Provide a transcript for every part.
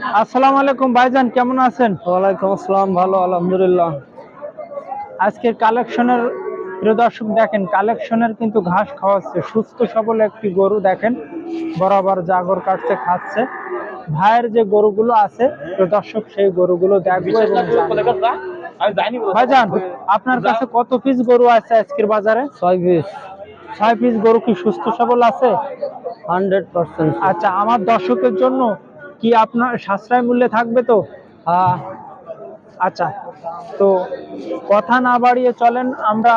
আসসালামু আলাইকুম ভাইজান কেমন আছেন? ওয়ালাইকুম আসসালাম ভালো আলহামদুলিল্লাহ। আজকের কালেকশনের প্রিয় দর্শক দেখেন কালেকশনের কিন্তু ঘাস খাওয়াচ্ছে সুস্থ সবল একটি গরু দেখেন বরাবর জাগর কাটছে খাচ্ছে। ভাইয়ের যে গরুগুলো আছে প্রিয় দর্শক সেই গরুগুলো দেখব ভাইজান আপনার কাছে কত পিস গরু আছে আজকের বাজারে? ছয় পিস ছয় পিস গরু কি সুস্থ সবল আছে? হান্ড্রেড পার্সেন্ট আচ্ছা আমার দর্শকের জন্য কি আপনার সাশ্রয় মূল্যে থাকবে তো? আচ্ছা তো কথা না বাড়িয়ে চলেন আমরা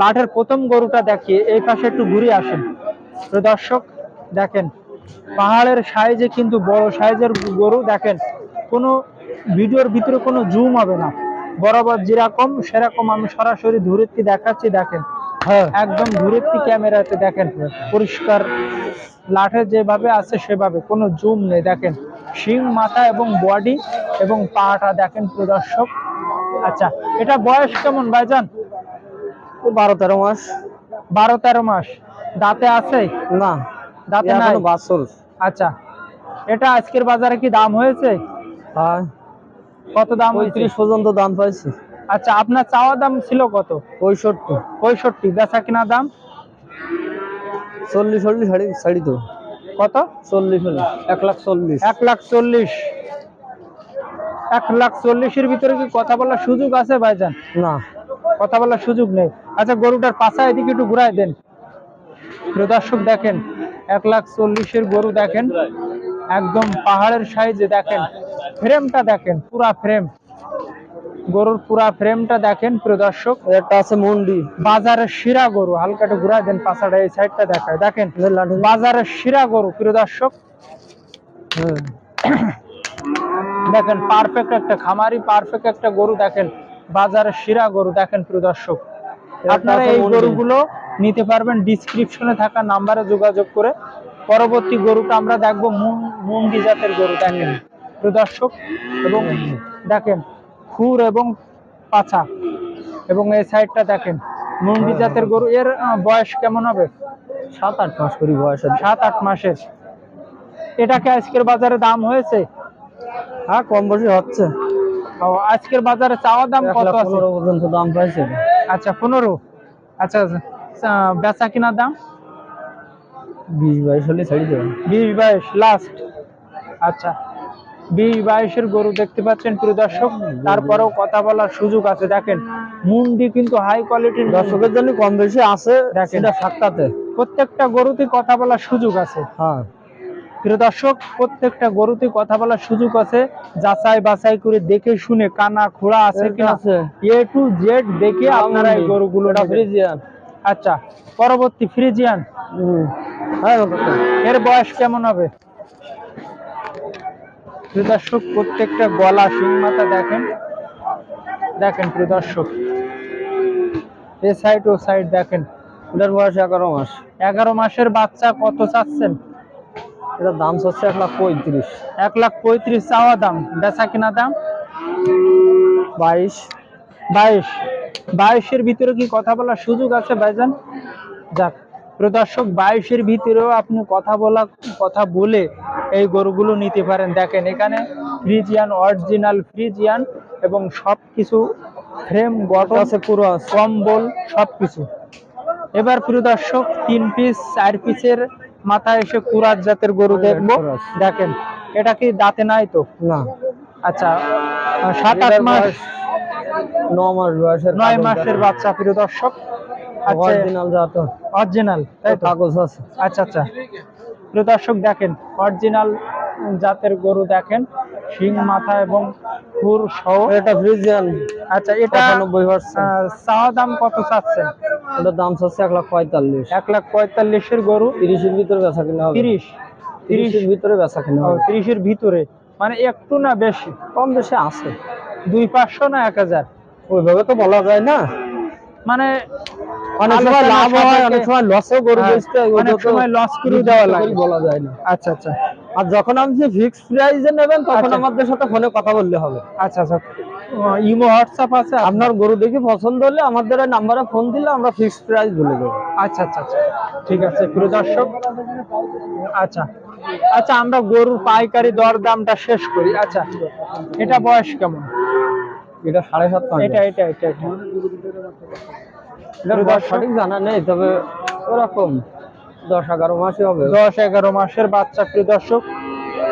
লাঠের প্রথম গরুটা দেখি এই পাশে একটু ঘুরে আসেন। তো দর্শক দেখেন পাহাড়ের সাইজে কিন্তু বড় সাইজের গরু দেখেন কোনো ভিডিওর ভিতরে কোনো জুম হবে না। বরাবর যেরকম সেরকম আমি সরাসরি ধূরেত্তি দেখাচ্ছি দেখেন। হ্যাঁ। একদম ধূরেত্তি ক্যামেরাতে দেখেন পরিষ্কার লাঠে যেভাবে আছে সেভাবে কোনো জুম নেই দেখেন। শিং মাথা এবং বডি এবং পাটা দেখেন প্রদর্শক আচ্ছা এটা বয়স কেমন ভাইজান? বারো তেরো মাস। বারো তেরো মাস। দাঁতে আছে? না দাঁতে নাই? আচ্ছা এটা আজকের বাজারে কি দাম হয়েছে? হ্যাঁ। কত দাম পঁয়ত্রিশ পর্যন্ত দাম পাইছি। আচ্ছা আপনার চাওয়া দাম ছিল কত? পঁয়ষট্টি। পঁয়ষট্টি বেচা কিনা দাম? চল্লিশ চল্লিশ শাড়ি শাড়ি তো। কত? চল্লিশ এক লাখ চল্লিশ। এক লাখ চল্লিশ। এক লাখ চল্লিশের ভিতরে কি কথা বলার সুযোগ আছে ভাইজান? না। কথা বলার সুযোগ নেই। আচ্ছা গরুটার পাশা এদিকে একটু ঘুরাই দেন। দর্শক দেখেন এক লাখ চল্লিশের গরু দেখেন। একদম পাহাড়ের সাইজে দেখেন। ফ্রেমটা দেখেন পুরা ফ্রেম। গরুর পুরা ফ্রেমটা দেখেন প্রিয় দর্শক। একটা আছে মন্ডি। বাজারের শিরা গরু হালকা একটু ঘুরাই দেন পাশাটা এই সাইডটা দেখায়। দেখেন বাজারের শিরা গরু প্রিয় দর্শক। হ্যাঁ। দেখেন পারফেক্ট একটা খামারি পারফেক্ট একটা গরু দেখেন বাজারের শিরা গরু দেখেন প্রিয় দর্শক। আপনারা এই গরুগুলো নিতে পারবেন ডিসক্রিপশনে থাকা নাম্বারে যোগাযোগ করে। পরবর্তী গরুটা আমরা দেখব মুন্ডি জাতের গরু দেখেন। প্রিয় দর্শক এবং দেখেন খুর এবং পাছা। এবং এই সাইডটা দেখেন মুঙ্গি জাতের গরু। এর বয়স কেমন হবে? সাত আট মাস করি বয়স। সাত আট মাসের। এটাকে আজকের বাজারে দাম হয়েছে? হ্যাঁ কম বেশি হচ্ছে। ও, আজকের বাজারে চাওয়া দাম কত আছে? পনেরো পর্যন্ত দাম পাইছে। আচ্ছা পনেরো। আচ্ছা আচ্ছা। বেচা কিনা দাম? বিশ বাইশ হলে ছাড়ি দেবে। বিশ বাইশ লাস্ট আচ্ছা। বিশ বাইশের গরু দেখতে পাচ্ছেন প্রিয় দর্শক। তারপরেও কথা বলার সুযোগ আছে। দেখেন মুন্ডি কিন্তু হাই কোয়ালিটির দর্শকের জন্য কম বেশি আছে। সেটা সাতটাতে প্রত্যেকটা গরুতে কথা বলার সুযোগ আছে। হ্যাঁ। প্রিয় দর্শক প্রত্যেকটা গরুতে কথা বলার সুযোগ আছে। যাচাই বাছাই করে দেখে শুনে কানা খোড়া আছে কিনা। এ টু জেড দেখে আপনারা এই গরুগুলো ফ্রিজিয়ান আচ্ছা পরবর্তী ফ্রিজিয়ান হ্যাঁ এর বয়স কেমন হবে? দর্শক প্রত্যেকটা গলা শিং মাথা দেখেন। দেখেন প্রিয় দর্শক এ সাইড ও সাইড দেখেন। এটার বয়স এগারো মাস। এগারো মাসের বাচ্চা কত চাচ্ছেন? এটার দাম হচ্ছে এক লাখ পঁয়ত্রিশ। এক লাখ পঁয়ত্রিশ চাওয়া দাম। বেচা কিনা দাম? বাইশ। বাইশ। বাইশের ভিতরে কি কথা বলার সুযোগ আছে ভাইজান? যাক প্রদর্শক বাইশের ভিতরেও আপনি কথা বলা কথা বলে এই গরুগুলো নিতে পারেন। দেখেন এখানে ফ্রিজিয়ান অরিজিনাল ফ্রিজিয়ান এবং সব কিছু ফ্রেম গঠন আছে পুরো কম্বল সব কিছু এবার প্রিয় দর্শক তিন পিস চার পিসের মাথায় এসে কুরাত জাতের গরু হ্যাঁ, দেখব। দেখেন এটা কি দাঁতে নাই তো? না। আচ্ছা সাত আট মাস বয়স ন মাস বয়সের নয় মাসের বাচ্চা প্রিয় দর্শক। আচ্ছা। অরিজিনাল জাত। অরিজিনাল তাই কাগজ আছে। আচ্ছা আচ্ছা। প্রিয় দর্শক দেখেন অরিজিনাল জাতের গরু দেখেন শিং মাথা এবং খুর সহ। এটা ফ্রিজিয়ান আচ্ছা এটা পঁচানব্বই পার্সেন্ট আহ, চাওয়া দাম কত চাচ্ছেন? এটার দাম হচ্ছে এক লাখ পঁয়তাল্লিশ। এক লাখ পঁয়তাল্লিশের গরু। তিরিশের ভিতরে বেচা কিনা হবে। তিরিশ। তিরিশ। তিরিশের ভিতরে বেচা কিনা হবে। তিরিশের ভিতরে। মানে একটু না বেশি? কম বেশি আছে। দুই পাঁচশো না এক হাজার? ওইভাবে তো বলা যায় না। মানে অনেক সময় লাভ হয় অনেক সময় লসও করে হ্যাঁ, বেচতে অনেক সময় লস করে দেওয়া লাগে। বলা যায় না। আচ্ছা আচ্ছা। আর যখন আপনি ফিক্সড প্রাইসে নেবেন তখন আচ্ছা। আমাদের সাথে ফোনে কথা বললে হবে। আচ্ছা আচ্ছা। ইমো হোয়াটসঅ্যাপ আছে আপনার? গরু দেখে পছন্দ হলে আমাদের নাম্বারে ফোন দিলে আমরা ফিক্সড প্রাইস বলে দেবো। আচ্ছা আচ্ছা আচ্ছা। ঠিক আছে প্রিয় দর্শক। আচ্ছা আচ্ছা আমরা গরুর পাইকারি দর দামটা শেষ করি। আচ্ছা এটা বয়স কেমন? এটা সাড়ে সাত এটা এটা এটা এটা। সঠিক জানা নেই তবে ওরকম দশ এগারো মাসই হবে। দশ এগারো মাসের বাচ্চা প্রিয় দর্শক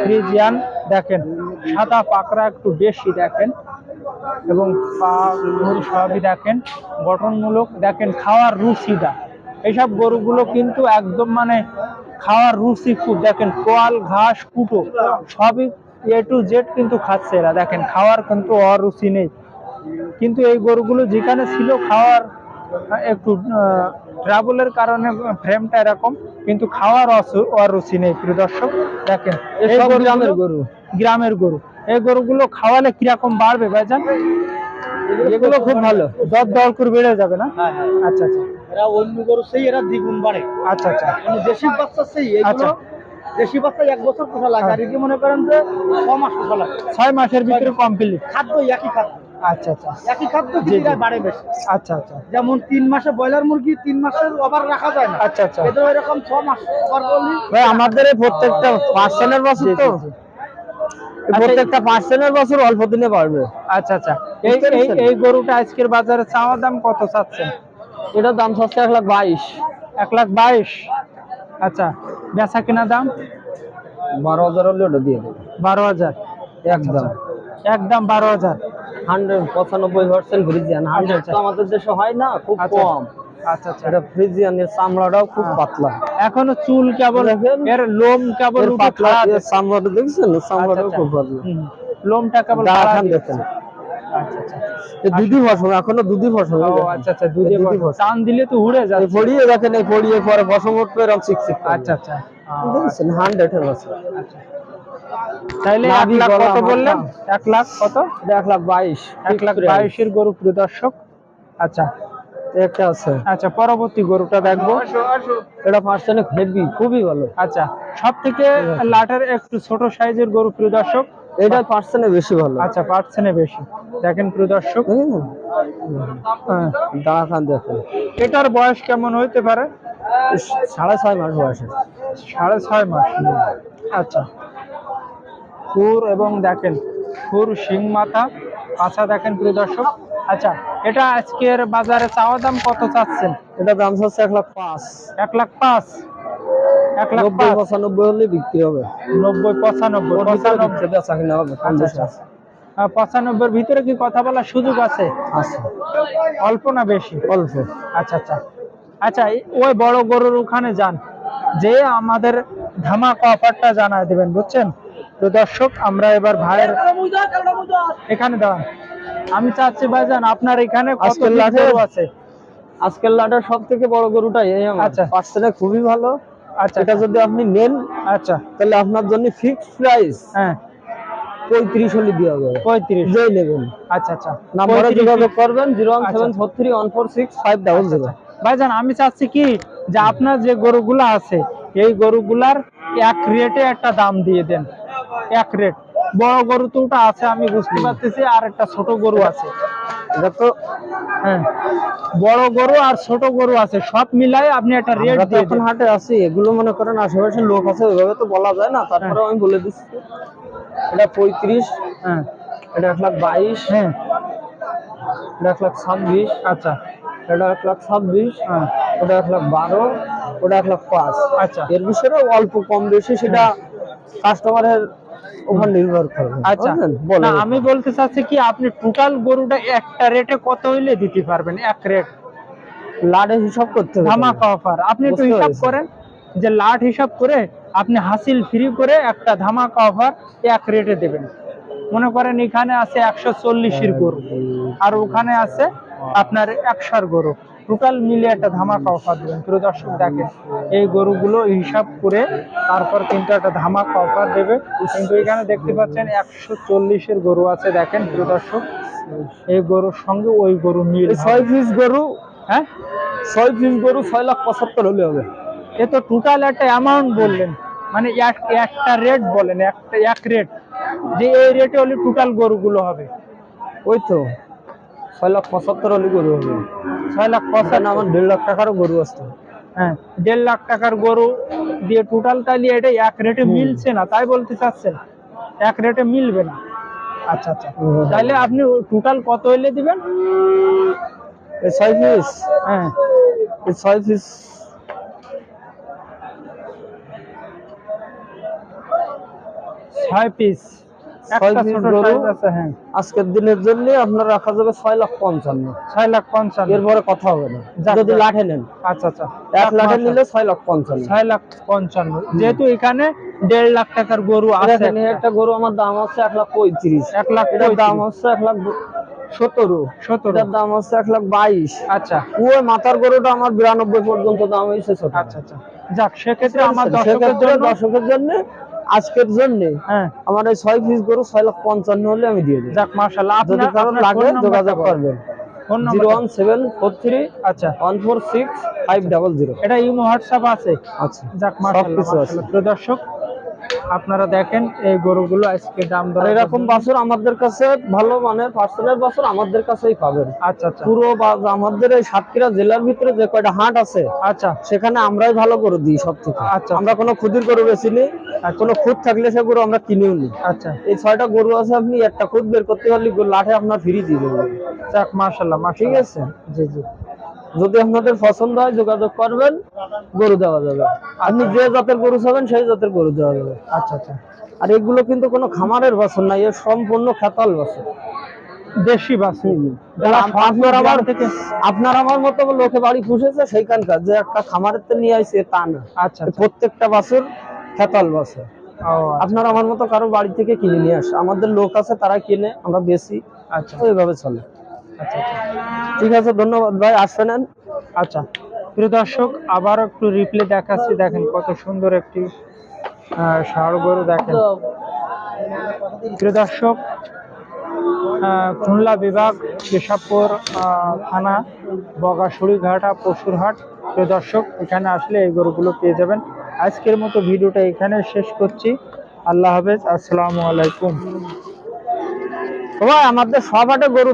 ফ্রিজিয়ান দেখেন সাদা পাকড়া একটু বেশি দেখেন এবং পা গরু সবই দেখেন গঠনমূলক দেখেন খাওয়ার রুচিটা। এইসব গরুগুলো কিন্তু একদম মানে খাওয়ার রুচি খুব দেখেন কোয়াল ঘাস কুটো সবই এ টু জেড কিন্তু খাচ্ছে এরা। দেখেন খাওয়ার কিন্তু অরুচি নেই। কিন্তু এই গরুগুলো যেখানে ছিল খাওয়ার একটু ট্রাভেলের কারণে ফ্রেমটা এরকম কিন্তু খাওয়ার অরুচি নেই প্রিয় দর্শক। দেখেন গ্রামের গরু। গ্রামের গরু। এই গরুগুলো খাওয়ালে কীরকম বাড়বে ভাইজান? এগুলো খুব ভালো। দর দর করে বেড়ে যাবে না? আচ্ছা আচ্ছা। এরা অন্য গরু সেই এরা দ্বিগুণ বাড়ে। আচ্ছা আচ্ছা। দেশি বাচ্চা সেই আচ্ছা। দেশি বাচ্চা এক বছর পোষা লাগে। আর এটি মনে করেন যে ছ মাস পোষা লাগে। ছয় মাসের ভিতরে কমপ্লিট খাদ্য একই খাদ্য। আচ্ছা আচ্ছা। একই খাদ্য কিন্তু বাড়ে বেশি। আচ্ছা আচ্ছা। যেমন তিন মাসে ব্রয়লার মুরগি তিন মাসের ওভার রাখা যায় না। আচ্ছা আচ্ছা। এদের এরকম ছ মাস ভাই আমাদের এই প্রত্যেকটা পার্সেন্টের বছর তো। প্রত্যেকটা বছর অল্প দিনে বাড়বে। আচ্ছা আচ্ছা। এই এই গরুটা আজকের বাজারে চাওয়া দাম কত চাচ্ছেন? এটার দাম সস্তা এক লাখ বাইশ। এক লাখ বাইশ। আচ্ছা। বেচা কিনা দাম বারো হাজার হলে ওটা দিয়ে দেবে বারো হাজার একদম একদম বারো হাজার হান্ড্রেড পঁচানব্বই পার্সেন্ট ফ্রিজিয়ান হান্ড্রেড আচ্ছা। আমাদের দেশে হয় না খুব আচ্ছা। কম আচ্ছা আচ্ছা এটা ফ্রিজিয়ানের চামড়াটাও খুব হ্যাঁ। পাতলা এখনও চুল কেবল। এর লোম কেবল পাতলা। চামড়াটা দেখছেন আচ্ছা, চামড়াটাও আচ্ছা। খুব পাতলা লোমটা কেবল। দেখেন আচ্ছা আচ্ছা। দুধি ফসল এখনও দুধি ফসল ও আচ্ছা আচ্ছা দুধি ফসল। টান দিলে তো উড়ে এই পড়িয়ে দেখেন এই পড়িয়ে পরে বসম উঠবে এরকম চিকচিক করবে। আচ্ছা আচ্ছা। দেখছেন হান্ড্রেড এর আচ্ছা। তাইলে এক লাখ কত বললেন? এক লাখ কত? এক লাখ বাইশ। এক লাখ বাইশের গরু প্রিয় দর্শক। আচ্ছা। একটা আছে। আচ্ছা পরবর্তী গরুটা দেখব। এটা পার্সেন্ট হেভি খুবই ভালো। আচ্ছা সব থেকে লাটের একটু ছোট সাইজের গরু প্রিয় দর্শক। এটা পার্সেন্টে বেশি ভালো। আচ্ছা পার্সেন্টে বেশি। দেখেন প্রিয় দর্শক। হ্যাঁ। দাঁড়া খান দেখেন। এটার বয়স কেমন হইতে পারে? সাড়ে ছয় মাস বয়সে। সাড়ে ছয় মাস। আচ্ছা। খুর এবং দেখেন খুর শিং মাথা। পাছা দেখেন প্রিয় দর্শক। আচ্ছা এটা আজকের বাজারে চাওয়া দাম কত চাচ্ছেন? এটা দাম হচ্ছে এক লাখ পাঁচ। এক লাখ পাঁচ। এক লাখ নব্বই পঁচানব্বই হলে বিক্রি হবে। নব্বই পঁচানব্বই ভিতরে পঁচানব্বই। বেচা কিনা হবে কম আচ্ছা, আচ্ছা। পঁচানব্বইয়ের ভিতরে কি কথা বলার সুযোগ আছে? আছে। অল্প না বেশি? অল্প। আচ্ছা আচ্ছা। আচ্ছা ওই বড় গরুর ওখানে যান। যে আমাদের ধামাকা অফারটা জানায় দেবেন বুঝছেন? তো দর্শক আমরা এবার ভাইয়ের এখানে দাঁড়ান। আমি চাচ্ছি ভাইজান আপনার এখানে কত আজকের পিস লাঠের- আছে? আজকের লাটার সব থেকে বড় গরুটাই এই আচ্ছা। খুবই ভালো। আচ্ছা এটা যদি আপনি নেন আচ্ছা। তাহলে আপনার জন্য ফিক্সড প্রাইস হ্যাঁ। পঁয়ত্রিশ হলে দেওয়া যাবে। পঁয়ত্রিশ। যেই নেবেন আচ্ছা আচ্ছা। নাম্বারে যোগাযোগ করবেন জিরো ওয়ান আচ্ছা, seven four three one four six five double zero. ভাইজান আমি চাচ্ছি কি যে আপনার যে গরুগুলো আছে এই গরুগুলার এক রেটে একটা দাম দিয়ে দেন। এক রেট। বড় গরু তো ওটা আছে আমি বুঝতে পারতেছি আর একটা ছোট গরু আছে। এটা তো হ্যাঁ বড় গরু আর ছোট গরু আছে সব মিলাই আপনি একটা রেট দিয়ে এখন হাটে আছি এগুলো মনে করেন আশেপাশে লোক আছে ওইভাবে তো বলা যায় না তারপরে আমি বলে দিচ্ছি। এটা পঁয়ত্রিশ হ্যাঁ। এটা এক লাখ বাইশ হ্যাঁ। এটা এক লাখ ছাব্বিশ আচ্ছা। এটা এক লাখ ছাব্বিশ হ্যাঁ। ওটা এক লাখ বারো ওটা এক লাখ পাঁচ। আচ্ছা। এর বিষয়ে অল্প কম বেশি সেটা কাস্টমারের নির্ভর করবে আচ্ছা না আমি বলতে চাচ্ছি কি আপনি টোটাল গরুটা একটা রেটে কত হইলে দিতে পারবেন? এক রেট লাডে হিসাব করতে হবে। ধামাকা অফার আপনি একটু হিসাব করেন যে লাট হিসাব করে আপনি হাসিল ফ্রি করে একটা ধামাকা অফার এক রেটে দেবেন। মনে করেন এখানে আছে একশো চল্লিশের গরু আর ওখানে আছে আপনার একশোর গরু। টোটাল মিলে একটা ধামাকা অফার দেবেন। প্রিয় দর্শক দেখেন এই গরুগুলো হিসাব করে তারপর কিন্তু একটা ধামাকা অফার দেবে। কিন্তু এখানে দেখতে পাচ্ছেন একশো চল্লিশের গরু আছে দেখেন প্রিয় দর্শক এই গরুর সঙ্গে ওই গরু মিল ছয় পিস গরু হ্যাঁ? ছয় পিস গরু ছয় লাখ পঁচাত্তর হলে হবে। এ তো টোটাল একটা অ্যামাউন্ট বললেন। মানে এক- একটা রেট বলেন একটা এক রেট যে এই রেটে হলে টোটাল গরুগুলো হবে। ওই তো ছয় লাখ পঁচাত্তর হলে গরু হবে। ছয় লাখ আমার দেড় লাখ টাকারও গরু আছে। হ্যাঁ দেড় লাখ টাকার গরু দিয়ে টোটাল তাইলে এটা এক রেটে মিলছে না তাই বলতে চাচ্ছেন? এক রেটে মিলবে না। আচ্ছা আচ্ছা। তাহলে আপনি টোটাল কত হইলে দিবেন? ছয় পিস হ্যাঁ। ছয় পিস ছয় পিস হ্যাঁ। আজকের দিনের জন্য আপনার রাখা যাবে ছয় লাখ পঞ্চান্ন। ছয় লাখ পঞ্চান্ন। এরপরে কথা হবে না। যদি লাঠে নেন। আচ্ছা আচ্ছা। এক লাঠে নিলে ছয় লাখ পঞ্চান্ন। ছয় লাখ পঞ্চান্ন। যেহেতু এখানে দেড় লাখ টাকার গরু আছে একটা। গরু আমার দাম হচ্ছে এক লাখ পঁয়ত্রিশ। এক লাখ দাম হচ্ছে এক লাখ সতেরো। সতেরো। দাম হচ্ছে এক লাখ বাইশ। আচ্ছা। ওই মাথার গরুটা আমার বিরানব্বই পর্যন্ত দাম হয়েছে আচ্ছা আচ্ছা। যাক সেক্ষেত্রে আমার দর্শকের জন্য দর্শকের জন্য আজকের জন্য হ্যাঁ। আমার এই ছয় পিস গরু ছয় লাখ পঞ্চান্ন হলে আমি দিয়ে দিই যাক মাশাআল্লাহ যদি কারণ লাগে যোগাযোগ করবেন। Zero one seven four three আচ্ছা। One four six five double zero. এটা ইমো হোয়াটসঅ্যাপ আছে? আচ্ছা। যাক প্রিয় দর্শক আপনারা দেখেন এই গরুগুলো আজকে দাম দর এরকম বাছুর আমাদের কাছে ভালো মানের পার্সেলের বাছুর আমাদের কাছেই পাবেন। আচ্ছা আচ্ছা। পুরো বা- আমাদের এই সাতক্ষীরা জেলার ভিতরে যে কয়টা হাট আছে আচ্ছা। সেখানে আমরাই ভালো করে দিই সব থেকে আচ্ছা। আমরা কোনো খুদির গরু বেশি নিই কোনো খুদ থাকলে সে গরু আমরা কিনেও নিই আচ্ছা। এই ছয়টা গরু আছে আপনি একটা খুদ বের করতে পারলে লাঠে আপনার ফ্রি দিয়ে দেবো। যাক মাশাআল্লাহ ঠিক আছে? জি জি। যদি আপনাদের পছন্দ হয় যোগাযোগ করবেন গরু দেওয়া যাবে। আপনি যে জাতের গরু চাবেন সেই জাতের গরু দেওয়া যাবে। আচ্ছা আচ্ছা। আর এগুলো কিন্তু কোনো খামারের বাসন নাই এর সম্পূর্ণ খেতাল বাসন দেশি বাসু আপনার আমার থেকে আপনার আমার মতো লোকে বাড়ি পুষেছে সেইখানকার যে একটা খামারের তো নিয়ে আইছে তা না। আচ্ছা আচ্ছা। প্রত্যেকটা বাছুর খেতাল বাছর। ও আপনার আমার মতো কারও বাড়ি থেকে কিনে নিয়ে আসে আমাদের লোক আছে তারা কিনে আমরা বেশি আচ্ছা। ওইভাবে চলে। আচ্ছা আচ্ছা। ঠিক আছে ধন্যবাদ ভাই আসবেন। আচ্ছা। প্রিয় দর্শক আবার একটু রিপ্লে দেখাচ্ছি। দেখেন কত সুন্দর একটি ষাঁড় গরু দেখেন। প্রিয় দর্শক খুলনা বিভাগ কেশবপুর আহ, থানা বগাশুড়ি ঘাটা পশুরহাট। প্রিয় দর্শক এখানে আসলে এই গরুগুলো পেয়ে যাবেন। আজকের মতো ভিডিওটা এখানে শেষ করছি। আল্লাহ হাফেজ, আসসালামু আলাইকুম। ভাই, আমাদের সব হাটে গরু